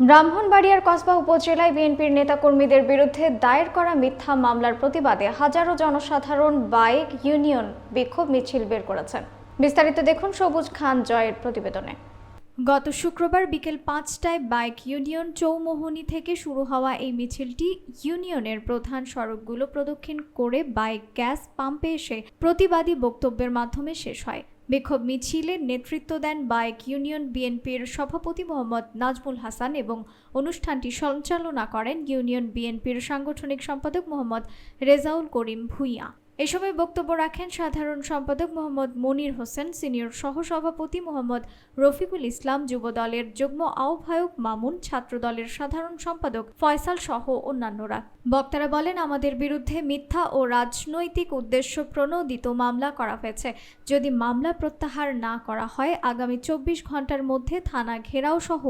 ব্রাহ্মণবাড়িয়ার কসবা উপজেলায় বিএনপির নেতাকর্মীদের বিরুদ্ধে দায়ের করা মিথ্যা মামলার প্রতিবাদে হাজারো জনসাধারণ বাইক ইউনিয়ন বিক্ষোভ মিছিল বের করেছেন বিস্তারিত দেখুন সবুজ খান জয়ের প্রতিবেদনে। গত শুক্রবার বিকেল পাঁচটায় বাইক ইউনিয়ন চৌমোহনী থেকে শুরু হওয়া এই মিছিলটি ইউনিয়নের প্রধান সড়কগুলো প্রদক্ষিণ করে বাইক, গ্যাস, পাম্পে এসে প্রতিবাদী বক্তব্যের মাধ্যমে শেষ হয়। বিক্ষোভ মিছিলে নেতৃত্ব দেন বাইক ইউনিয়ন বিএনপির সভাপতি মোহাম্মদ নাজমুল হাসান এবং অনুষ্ঠানটি সঞ্চালনা করেন ইউনিয়ন বিএনপির সাংগঠনিক সম্পাদক মোহাম্মদ রেজাউল করিম ভুইয়া। এ সময় বক্তব্য রাখেন সাধারণ সম্পাদক মোহাম্মদ মনির হোসেন, সিনিয়র সহসভাপতি মোহাম্মদ রফিকুল ইসলাম যুব দলের যুগ্ম আহ্বায়ক মামুন ছাত্র দলের সাধারণ সম্পাদক ফয়সাল সহ অন্যান্যরা। বক্তারা বলেন, আমাদের বিরুদ্ধে মিথ্যা ও রাজনৈতিক উদ্দেশ্য প্রণোদিত মামলা করা হয়েছে। যদি মামলা প্রত্যাহার না করা হয়, আগামী চব্বিশ ঘণ্টার মধ্যে থানা ঘেরাও সহ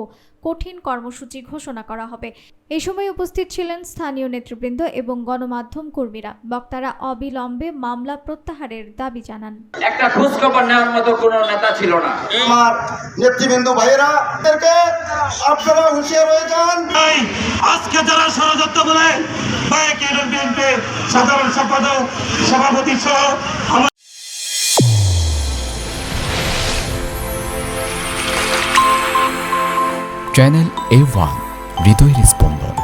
কঠিন কর্মসূচি ঘোষণা করা হবে। এই সময় উপস্থিত ছিলেন স্থানীয় নেতৃবৃন্দ এবং গণমাধ্যম কর্মীরা। বক্তারা অবিলম্বে মামলা প্রত্যাহারের দাবি জানান। একটা খোঁজ খবর নেওয়ার মতো কোনো নেতা ছিল না। আমার নেতৃবৃন্দ ভাইয়েরা এদেরকে আপনারা হুঁশিয়ার হয়ে যান। আজকে যারা ষড়যন্ত্র বলে সাধারণ সম্পাদক সভাপতি সহ চ্যানেল এ ওয়ান হৃদয়ের স্পন্দন